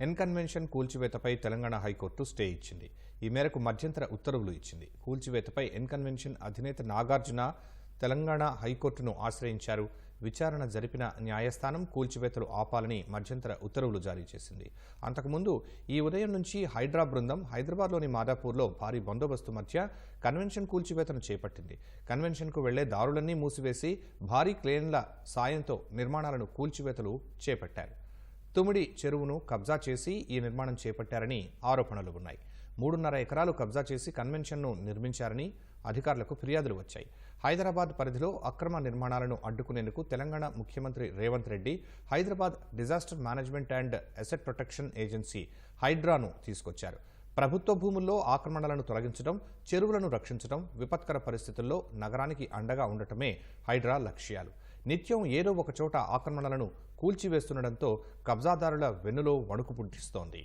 ఎన్కన్వెన్షన్ కూల్చివేతపై Telangana high court stay ఇచ్చింది. ఈ మేరకు మధ్యంతర ఉత్తర్వులు ఇచ్చింది. కూల్చివేతపై ఎన్కన్వెన్షన్ అధినేత నాగార్జున తెలంగాణ హైకోర్టును ఆశ్రయించారు. విచారణ జరిపిన న్యాయస్థానం కూల్చివేతలు ఆపాలని మధ్యంతర ఉత్తర్వులు జారీ చేసింది. అంతకుముందు ఈ ఉదయం నుంచి హైడ్రా బృందం హైదరాబాద్లోని మాదాపూర్లో భారీ బందోబస్తు మధ్య కన్వెన్షన్ కూల్చివేతను చేపట్టింది. కన్వెన్షన్కు వెళ్ళే దారులన్నీ మూసివేసి భారీ క్లేన్ల సాయంతో నిర్మాణాలను కూల్చివేతలు చేపట్టారు. తుమిడి చెరువును కబ్జా చేసి ఈ నిర్మాణం చేపట్టారని ఆరోపణలు ఉన్నాయి. మూడున్నర ఎకరాలు కబ్జా చేసి కన్వెన్షన్ను నిర్మించారని అధికారులకు ఫిర్యాదులు వచ్చాయి. హైదరాబాద్ పరిధిలో అక్రమ నిర్మాణాలను అడ్డుకునేందుకు తెలంగాణ ముఖ్యమంత్రి Revanth Reddy Hyderabad disaster management and asset protection agency హైడ్రాను తీసుకొచ్చారు. ప్రభుత్వ భూముల్లో ఆక్రమణలను తొలగించడం చెరువులను రక్షించడం విపత్కర పరిస్థితుల్లో నగరానికి అండగా ఉండటమే హైడ్రా లక్ష్యాలు. నిత్యం ఏదో ఒక చోట ఆక్రమణలను కూల్చివేస్తుండటంతో కబ్జాదారుల వెన్నులో వణుకు పుట్టిస్తోంది.